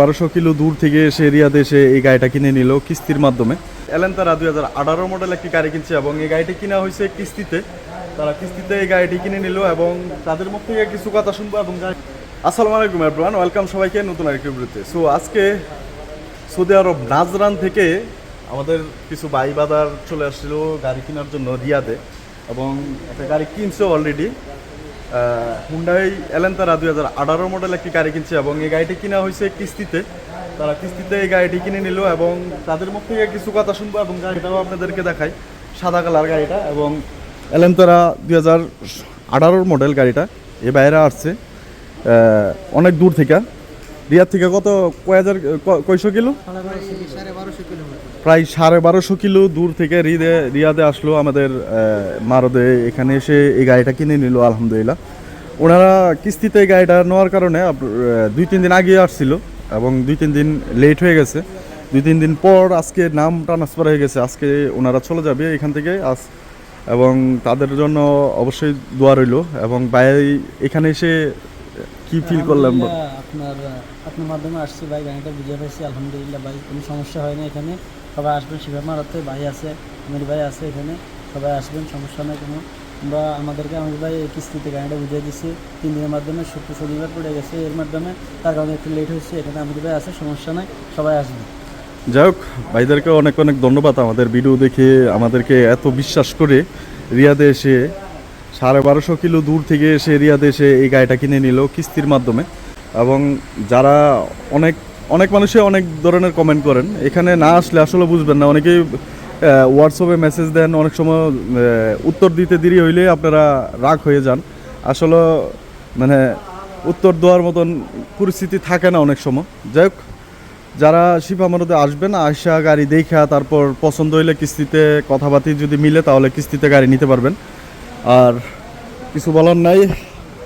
বারোশো কিলো দূর থেকে এসে এরিয়াতে এসে এই গাড়িটা কিনে নিল কিস্তির মাধ্যমে। এলেন তারা দুই হাজার আঠারো মডেল একটি গাড়ি কিনছে এবং এই গাড়িটি কিনা হয়েছে কিস্তিতে। তারা কিস্তিতে এই গাড়িটি কিনে নিল এবং তাদের মুখ থেকে কিছু কথা শুনব এবং আসসালামু আলাইকুম এভরিওয়ান ওয়েলকাম সবাইকে নতুন আরেকটি ভিডিওতে। সো আজকে সৌদি আরব নাজরান থেকে আমাদের কিছু ভাই বাদার চলে আসছিল গাড়ি কেনার জন্য রিয়াদে এবং একটা গাড়ি কিনছে অলরেডি হুন্ডাই এলেন্তারা দুই হাজার আঠারো মডেল একটি গাড়ি কিনছে এবং এই গাড়িটি কিনা হয়েছে কিস্তিতে। তারা কিস্তিতে এই গাড়িটি কিনে নিল এবং তাদের মুখ থেকে কিছু কথা শুনব এবং গাড়িটাও আপনাদেরকে দেখাই। সাদা কালার গাড়িটা এবং এলেন্তারা দুই হাজার আঠারোর মডেল গাড়িটা। এ বাইরে আসছে। অনেক দূর থেকে। রিয়াদ থেকে কত, কয় হাজার, ক- কয়শো কিলো? প্রায় সাড়ে বারোশো কিলো দূর থেকে রিদে, রিয়াদে আসলো আমাদের মারদে। এখানে এসে এই গাড়িটা কিনে নিল, আলহামদুলিল্লাহ। ওনারা কিস্তিতে এই গাড়িটা নেওয়ার কারণে দুই তিন দিন আগে আসছিল এবং দুই তিন দিন লেট হয়ে গেছে। দুই তিন দিন পর আজকে নাম ট্রান্সফার হয়ে গেছে। আজকে ওনারা চলে যাবে এখান থেকে আজ। এবং তাদের জন্য অবশ্যই দোয়া রইল এবং ভাই, এখানে এসে কি ফিল করলাম আপনার আপনার মাধ্যমে আসছি ভাই গাড়িটা বুঝে পাইছি আলহামদুলিল্লাহ ভাই কোনো সমস্যা হয় না এখানে। সবাই আসবেন শিবাব মারাতে ভাই আছে আমির ভাই আছে এখানে সবাই আসবেন সমস্যা নেই কোনো। আমরা আমাদেরকে আমির ভাই এই কিস্তিতে গাড়িটা বুঝিয়ে দিচ্ছি তিন দিনের মাধ্যমে শুক্র শনিবার পড়ে গেছে এর মাধ্যমে তার কারণে একটু লেট হচ্ছে এখানে আমির ভাই আছে সমস্যা নাই সবাই আসবেন। যাই হোক ভাইদেরকে অনেক অনেক ধন্যবাদ আমাদের ভিডিও দেখে আমাদেরকে এত বিশ্বাস করে রিয়াদে এসে সাড়ে বারোশো কিলো দূর থেকে এসে রিয়াদে এসে এই গাড়িটা কিনে নিল কিস্তির মাধ্যমে। এবং যারা অনেক অনেক মানুষই অনেক ধরনের কমেন্ট করেন। এখানে না আসলে আসলে বুঝবেন না। অনেকেই হোয়াটসঅ্যাপে মেসেজ দেন, অনেক সময় উত্তর দিতে দেরি হইলে আপনারা রাগ হয়ে যান। আসলে মানে উত্তর দেওয়ার মতন পরিস্থিতি থাকে না অনেক সময়। যাই হোক, যারা শিবামরদে আসবেন আয়সা গাড়ি দেখা, তারপর পছন্দ হইলে কিস্তিতে কথাবার্তি যদি মিলে, তাহলে কিস্তিতে গাড়ি নিতে পারবেন। আর কিছু বলার নাই।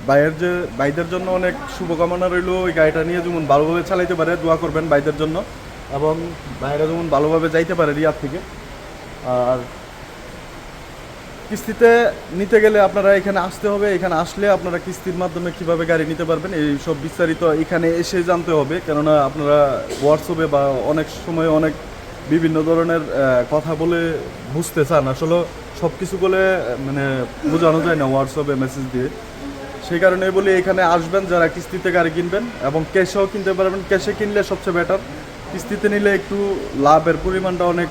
ভাইয়ের যে ভাইদের জন্য অনেক শুভকামনা রইল, ওই গাড়িটা নিয়ে যেমন ভালোভাবে চালাইতে পারে, দোয়া করবেন ভাইদের জন্য। এবং ভাইয়েরা যেমন ভালোভাবে যাইতে পারে রিয়াদ থেকে। আর কিস্তিতে নিতে গেলে আপনারা এখানে আসতে হবে। এখানে আসলে আপনারা কিস্তির মাধ্যমে কীভাবে গাড়ি নিতে পারবেন, এই সব বিস্তারিত এখানে এসে জানতে হবে। কেননা আপনারা হোয়াটসঅ্যাপে বা অনেক সময় অনেক বিভিন্ন ধরনের কথা বলে বুঝতে চান। আসলে সব কিছু বলে মানে বোঝানো যায় না হোয়াটসঅ্যাপে মেসেজ দিয়ে। সেই কারণে বলি, এখানে আসবেন, যারা কিস্তিতে গাড়ি কিনবেন এবং ক্যাশেও কিনতে পারবেন। ক্যাশে কিনলে সবচেয়ে বেটার কিস্তিতে নিলে একটু লাভের পরিমাণটা অনেক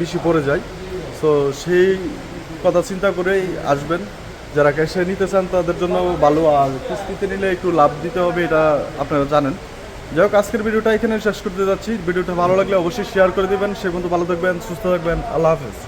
বেশি পড়ে যায়। সো সেই কথা চিন্তা করেই আসবেন। যারা ক্যাশে নিতে চান, তাদের জন্য ভালো। আর কিস্তিতে নিলে একটু লাভ দিতে হবে, এটা আপনারা জানেন। যাই হোক আজকের ভিডিওটা এখানে শেষ করতে যাচ্ছি। ভিডিওটা ভালো লাগলে অবশ্যই শেয়ার করে দেবেন। সে পর্যন্ত ভালো থাকবেন, সুস্থ থাকবেন। আল্লাহ হাফেজ।